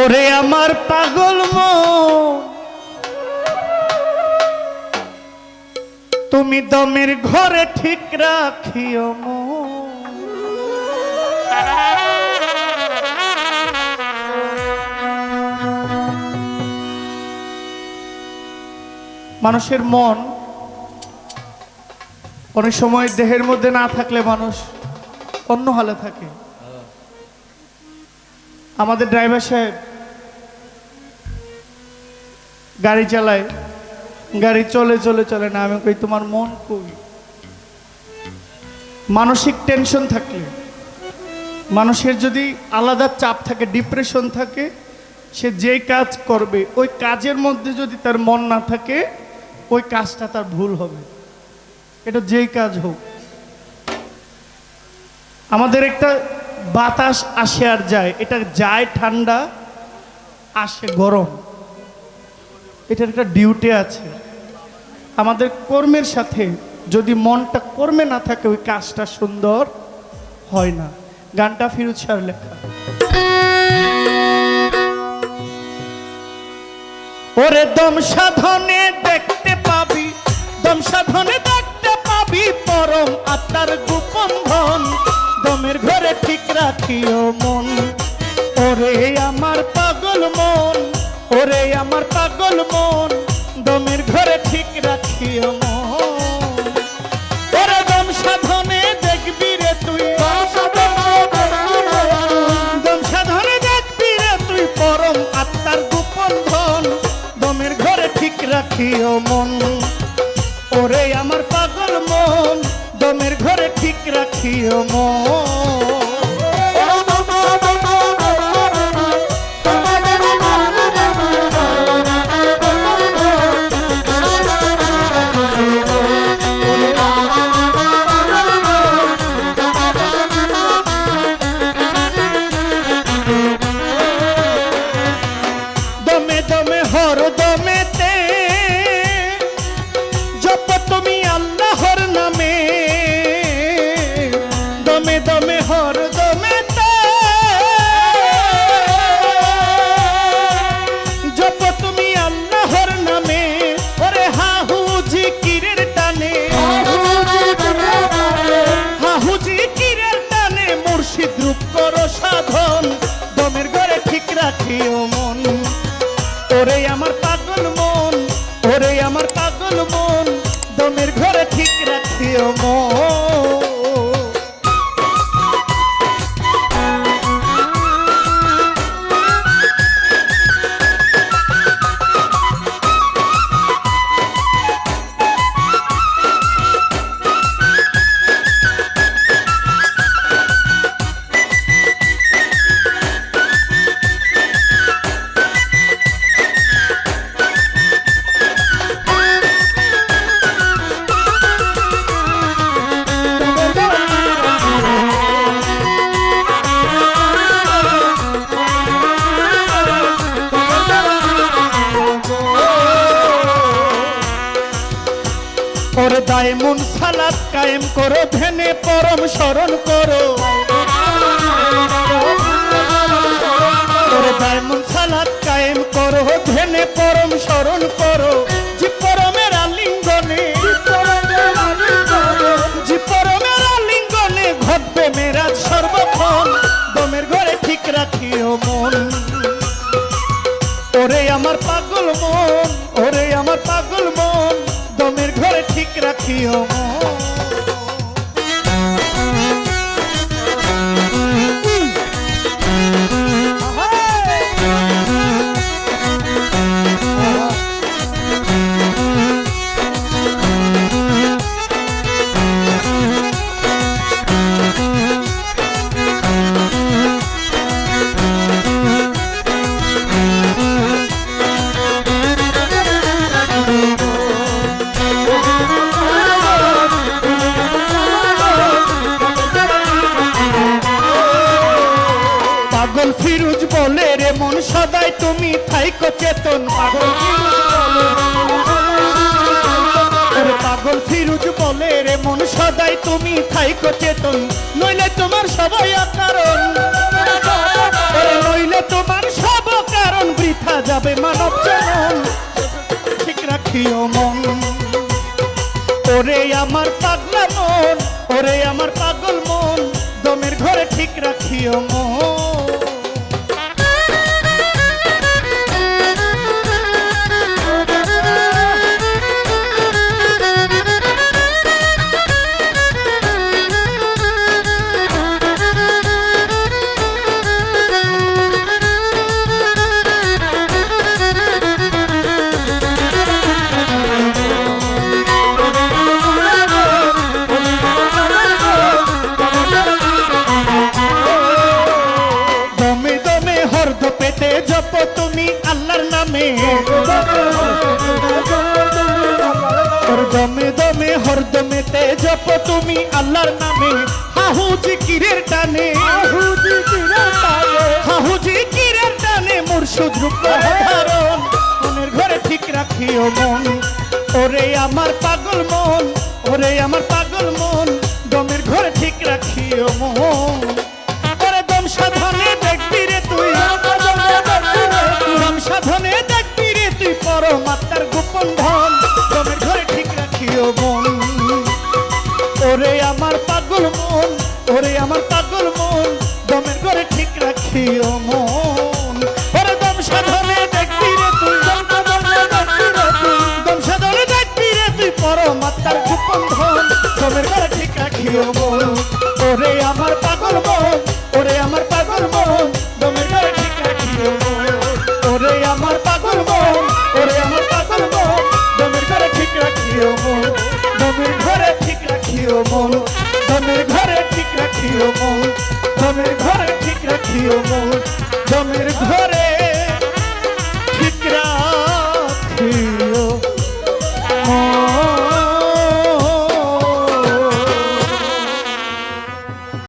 ওরে আমার পাগল তুমি দমের ঘরে ঠিক রাখিও মন মানুষের মন অনেক সময় দেহের মধ্যে না থাকলে মানুষ অন্য হালে থাকে। আমাদের ড্রাইভার সাহেব গাড়ি চালায়, গাড়ি চলে চলে চলে না, আমি কই, তোমার মন কই? মানসিক টেনশন থাকলে, মানুষের যদি আলাদা চাপ থাকে ডিপ্রেশন থাকে, সে যেই কাজ করবে, ওই কাজের মধ্যে যদি তার মন না থাকে, ওই কাজটা তার ভুল হবে। এটা যেই কাজ হোক। আমাদের একটা বাতাস আসে আর যায়। এটা যায় ঠান্ডা, আসে গরম। এটার একটা ডিউটি আছে। আমাদের কর্মের সাথে যদি মনটা কর্মে না থাকে, ওই কাজটা সুন্দর হয় না। গানটা ফিরুজ শাহর লেখা। ওরে দম সাধনে দেখতে পাবি, দম সাধনে দেখতে পাবি পরম আত্মার গোপন ধন। দমের ঘরে ঠিক রাখিও মন। ওরে আমার পাগল মন, ওরে আমার পাগল মন, দমের ঘরে ঠিক রাখিও মন। দেখবি রে তুই। তুই ঘরে ঠিক রাখিও মন। ওরে আমার পাগল মন, দমের ঘরে ঠিক রাখিও মন। দমে দমে হর দমেতে জপ তুমি আল্লাহর নামে, ওরে হাহু জিকিরের টানে। হাহু জিকিরের টানে মুর্শিদ রূপ করো সাধন। দমের ঘরে ঠিক রাখিও মন। ওরে আমার পাগল মন, ওরে আমার পাগল মন। দমের ঘরে ঠিক রাখিও মন। দায়মুন সালাত কায়েম করো ভেনে পরম স্মরণ করো। দায়মুন সালাত কায়েম করো ভেনে পরম স্মরণ করো। জি পরমের আলিঙ্গনে, জি পরমের আলিঙ্গনে ঘটবে মেরাজ সর্বক্ষণ। দমের ঘরে ঠিক রাখিও মন। ওরে আমার পাগল মন, ওরে আমার পাগল মন। ঠিক রাখিও মন সদাই তুমি থাইক চেতন পাগল। ফিরুজ বলে রে মন সদাই তুমি থাইক চেতন, নইলে তোমার সবাই কারণ নইলে তোমার সব কারণ বৃথা যাবে মানব চরণ ঠিক রাখিও মন। ওরে আমার পাগলা মন, ওরে আমার পাগল মন, দমের ঘরে ঠিক রাখিও মন। রাতে জপ তুমি আল্লাহর নামে। হাহু জিকিরের টানে। হাহু জিকিরের টানে। হাহু জিকিরের টানে মুর্শিদ রূপ ধারণ। মনের ঘরে ঠিক রাখিও মন। ওরে আমার পাগল মন ওরে আমার পাগল মন দমের ঘরে ঠিক রাখিও মন। ওরে দম সাধনে দেখবি রে তুই। দম সাধনে দেখবি রে তুই। পরমাত্মার গোপন ধন।